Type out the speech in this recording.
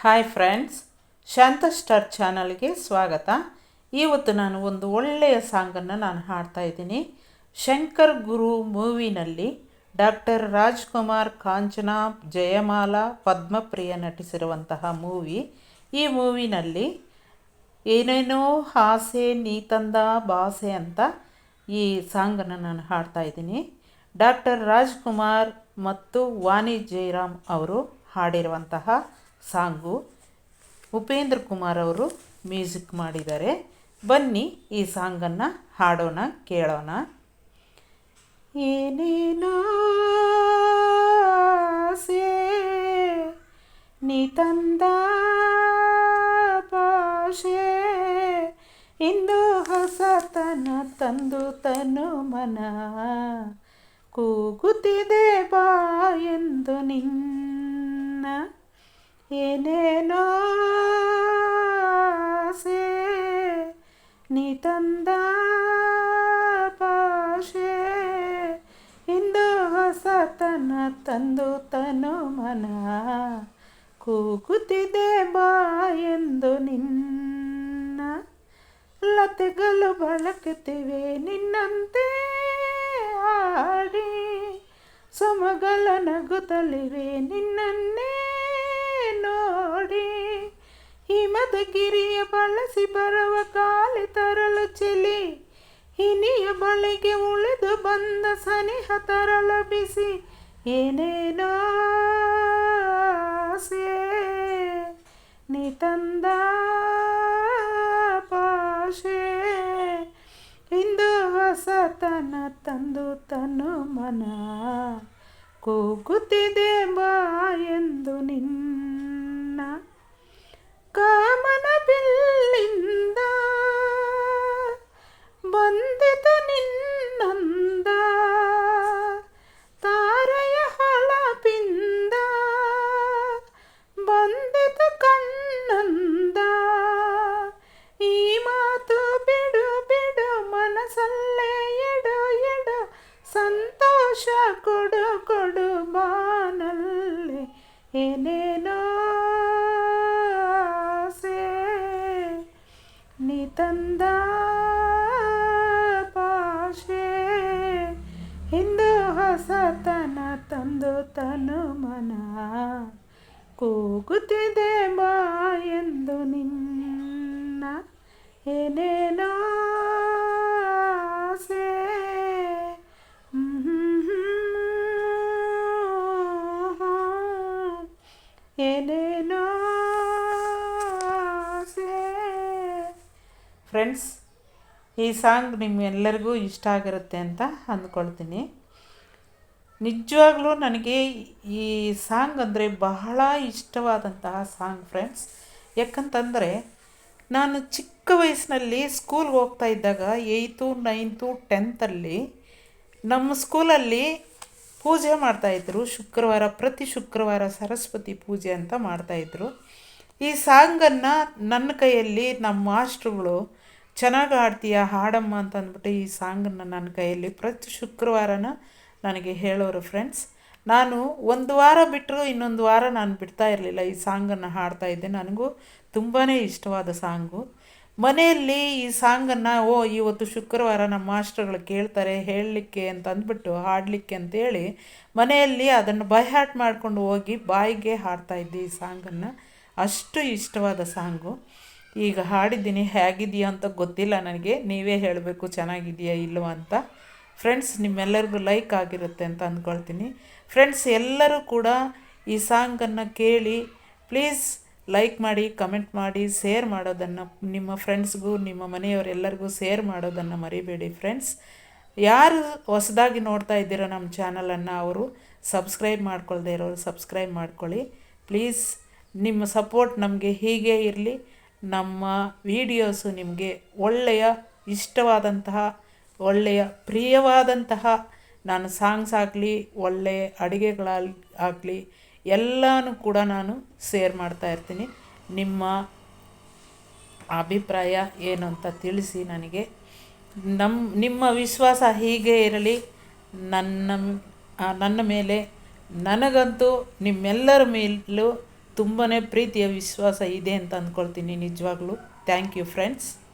Hi friends ಶಾಂತ star ಚಾನಲ್ಗೆ ಸ್ವಾಗತ. ಇವತ್ತು ನಾನು ಒಂದು ಒಳ್ಳೆಯ ಸಾಂಗನ್ನು ನಾನು ಹಾಡ್ತಾ ಇದ್ದೀನಿ. ಶಂಕರ್ ಗುರು ಮೂವಿನಲ್ಲಿ ಡಾಕ್ಟರ್ ರಾಜ್ಕುಮಾರ್ ಕಾಂಚನಾ ಜಯಮಾಲಾ ಪದ್ಮಪ್ರಿಯ ನಟಿಸಿರುವಂತಹ ಮೂವಿ ಈ ಮೂವಿನಲ್ಲಿ ಏನೇನೋ ಆಸೆ ನೀ ತಂದ ಭಾಸೆ ಅಂತ ಈ ಸಾಂಗನ್ನು ನಾನು ಹಾಡ್ತಾ ಇದ್ದೀನಿ. ಡಾಕ್ಟರ್ ರಾಜ್ಕುಮಾರ್ ಮತ್ತು ವಾಣಿ ಜಯರಾಮ್ ಅವರು ಹಾಡಿರುವಂತಹ ಸಾಂಗು. ಉಪೇಂದ್ರ ಕುಮಾರ್ ಅವರು ಮ್ಯೂಸಿಕ್ ಮಾಡಿದ್ದಾರೆ. ಬನ್ನಿ ಈ ಸಾಂಗನ್ನು ಹಾಡೋಣ, ಕೇಳೋಣ. ಏನೇನೋ ನೀ ತಂದ ಭಾಷೆ ಇಂದು ಹೊಸತನ ತಂದು ತನು ಮನ. ಕೂಗುತ್ತಿದೆ ಬಾ ಎಂದು ನಿನ್ನ ಏನೇನೋ ಸೇ ನೀ ತಂದ ಪಾಶೆ. ಇಂದು ಹೊಸತನ ತಂದು ತನು ಮನ. ಕೂಗುತ್ತಿದೆ ಬಾ ಎಂದು ನಿನ್ನ ಲತೆಗಳು ಬಳಕುತ್ತಿವೆ. ನಿನ್ನಂತೆ ಆಡಿ ಸಮಗಳ ನಗುತ್ತಲಿವೆ. ನಿನ್ನನ್ನೇ ನೋಡಿ. ಹಿಮದ ಗಿರಿಯ ಬಳಸಿ ಬರುವ ಕಾಲಿ ತರಲು ಚೆಲಿ ಹಿನಿಯ ಬಳಿಗೆ ಉಳಿದು ಬಂದ ಸನಿಹ ತರಲು ಬಿಸಿ ಏನೇನೋ ನಿತಂದ ಭಾಷೆ ಇಂದು ಹೊಸತನ ತಂದು ತನು ಮನ. ಕೂಗುತ್ತಿದೆ ಬಾ ಎಂದು ನಿನ್ನ ಕಾಮನ ಬಿಲ್ಲಿಂದ ಬಂದಿತು ನಿನ್ನಂದ. ತಾರೆಯ ಹೊಳಪಿಂದ ಬಂದಿತು ಕಣ್ಣಂದ. ಈ ಮಾತು ಬಿಡು ಬಿಡು, ಮನಸ್ಸಲ್ಲೇ ಎಡು ಎಡು, ಸಂತೋಷ ಕೊಡು ಕೊಡು ಬಾನಲ್ಲಿ ಏನೇನೋ ತನು ಮನ ಕೂಗುತ್ತಿದೆ ಬಾ ಎಂದು ನಿನ್ನ ಏನೇನೋ ಏನೇನೋ ಫ್ರೆಂಡ್ಸ್ ಈ ಸಾಂಗ್ ನಿಮ್ಮೆಲ್ಲರಿಗೂ ಇಷ್ಟ ಆಗಿರುತ್ತೆ ಅಂತ ಅಂದ್ಕೊಳ್ತೀನಿ ನಿಜವಾಗ್ಲೂ ನನಗೆ ಈ ಸಾಂಗ್ ಅಂದರೆ ಬಹಳ ಇಷ್ಟವಾದಂತಹ ಸಾಂಗ್ ಫ್ರೆಂಡ್ಸ್. ಯಾಕಂತಂದರೆ ನಾನು ಚಿಕ್ಕ ವಯಸ್ಸಿನಲ್ಲಿ ಸ್ಕೂಲ್ಗೆ ಹೋಗ್ತಾ ಇದ್ದಾಗ ಏಯ್ತು ನೈನ್ತು ಟೆಂತಲ್ಲಿ ನಮ್ಮ ಸ್ಕೂಲಲ್ಲಿ ಪೂಜೆ ಮಾಡ್ತಾಯಿದ್ರು ಶುಕ್ರವಾರ, ಪ್ರತಿ ಶುಕ್ರವಾರ ಸರಸ್ವತಿ ಪೂಜೆ ಅಂತ ಮಾಡ್ತಾಯಿದ್ರು ಈ ಸಾಂಗನ್ನು ನನ್ನ ಕೈಯಲ್ಲಿ ನಮ್ಮ ಮಾಸ್ಟ್ರುಗಳು ಚೆನ್ನಾಗಿ ಹಾಡ್ತೀಯ ಹಾಡಮ್ಮ ಅಂತ ಅಂದ್ಬಿಟ್ಟು ಈ ಸಾಂಗನ್ನು ನನ್ನ ಕೈಯಲ್ಲಿ ಪ್ರತಿ ಶುಕ್ರವಾರನ ನನಗೆ ಹೇಳೋರು ಫ್ರೆಂಡ್ಸ್ ನಾನು ಒಂದು ವಾರ ಬಿಟ್ಟರು ಇನ್ನೊಂದು ವಾರ ನಾನು ಬಿಡ್ತಾ ಇರಲಿಲ್ಲ ಈ ಸಾಂಗನ್ನು ಹಾಡ್ತಾ ಇದ್ದೆ. ನನಗೂ ತುಂಬಾ ಇಷ್ಟವಾದ ಸಾಂಗು ಮನೆಯಲ್ಲಿ ಈ ಸಾಂಗನ್ನು ಓ, ಇವತ್ತು ಶುಕ್ರವಾರ ನಮ್ಮ ಮಾಸ್ಟರ್ಗಳು ಕೇಳ್ತಾರೆ, ಹೇಳಲಿಕ್ಕೆ ಅಂತ ಅಂದ್ಬಿಟ್ಟು, ಹಾಡಲಿಕ್ಕೆ ಅಂತೇಳಿ ಮನೆಯಲ್ಲಿ ಅದನ್ನು ಬೈಹಾಟ್ ಮಾಡ್ಕೊಂಡು ಹೋಗಿ ಬಾಯಿಗೆ ಹಾಡ್ತಾ ಇದ್ದೆ ಈ ಸಾಂಗನ್ನು ಅಷ್ಟು ಇಷ್ಟವಾದ ಸಾಂಗು ಈಗ ಹಾಡಿದ್ದೀನಿ ಹೇಗಿದೆಯಾ ಅಂತ ಗೊತ್ತಿಲ್ಲ ನನಗೆ. ನೀವೇ ಹೇಳಬೇಕು ಚೆನ್ನಾಗಿದೆಯಾ ಇಲ್ವಾ ಅಂತ. ಫ್ರೆಂಡ್ಸ್ ನಿಮ್ಮೆಲ್ಲರಿಗೂ ಲೈಕ್ ಆಗಿರುತ್ತೆ ಅಂತ ಅಂದ್ಕೊಳ್ತೀನಿ. ಫ್ರೆಂಡ್ಸ್ ಎಲ್ಲರೂ ಕೂಡ ಈ ಸಾಂಗನ್ನು ಕೇಳಿ ಪ್ಲೀಸ್ ಲೈಕ್ ಮಾಡಿ ಕಮೆಂಟ್ ಮಾಡಿ ಶೇರ್ ಮಾಡೋದನ್ನು ನಿಮ್ಮ ಫ್ರೆಂಡ್ಸ್ಗೂ ನಿಮ್ಮ ಮನೆಯವರೆಲ್ಲರಿಗೂ ಶೇರ್ ಮಾಡೋದನ್ನು ಮರಿಬೇಡಿ ಫ್ರೆಂಡ್ಸ್ ಯಾರು ಹೊಸದಾಗಿ ನೋಡ್ತಾ ಇದ್ದೀರೋ ನಮ್ಮ ಚಾನಲನ್ನು ಅವರು ಸಬ್ಸ್ಕ್ರೈಬ್ ಮಾಡ್ಕೊಳ್ದೇ ಇರೋರು ಸಬ್ಸ್ಕ್ರೈಬ್ ಮಾಡ್ಕೊಳ್ಳಿ. ಪ್ಲೀಸ್ ನಿಮ್ಮ ಸಪೋರ್ಟ್ ನಮಗೆ ಹೀಗೆ ಇರಲಿ. ನಮ್ಮ ವಿಡಿಯೋಸು ನಿಮಗೆ ಒಳ್ಳೆಯ, ಇಷ್ಟವಾದಂತಹ ಒಳ್ಳೆಯ ಪ್ರಿಯವಾದಂತಹ ನಾನು ಸಾಂಗ್ಸ್ ಆಗಲಿ ಒಳ್ಳೆಯ ಅಡುಗೆಗಳಲ್ಲಿ ಆಗಲಿ ಎಲ್ಲನೂ ಕೂಡ ನಾನು ಸೇರ್ ಮಾಡ್ತಾ ಇರ್ತೀನಿ. ನಿಮ್ಮ ಅಭಿಪ್ರಾಯ ಏನು ಅಂತ ತಿಳಿಸಿ ನನಗೆ. ನಮ್ಮ ನಿಮ್ಮ ವಿಶ್ವಾಸ ಹೀಗೆ ಇರಲಿ, ನನ್ನ ನನ್ನ ಮೇಲೆ ನನಗಂತೂ ನಿಮ್ಮೆಲ್ಲರ ಮೇಲೂ ತುಂಬಾ ಪ್ರೀತಿಯ ವಿಶ್ವಾಸ ಇದೆ ಅಂತ ಅಂದ್ಕೊಳ್ತೀನಿ ನಿಜವಾಗ್ಲೂ. Thank you friends.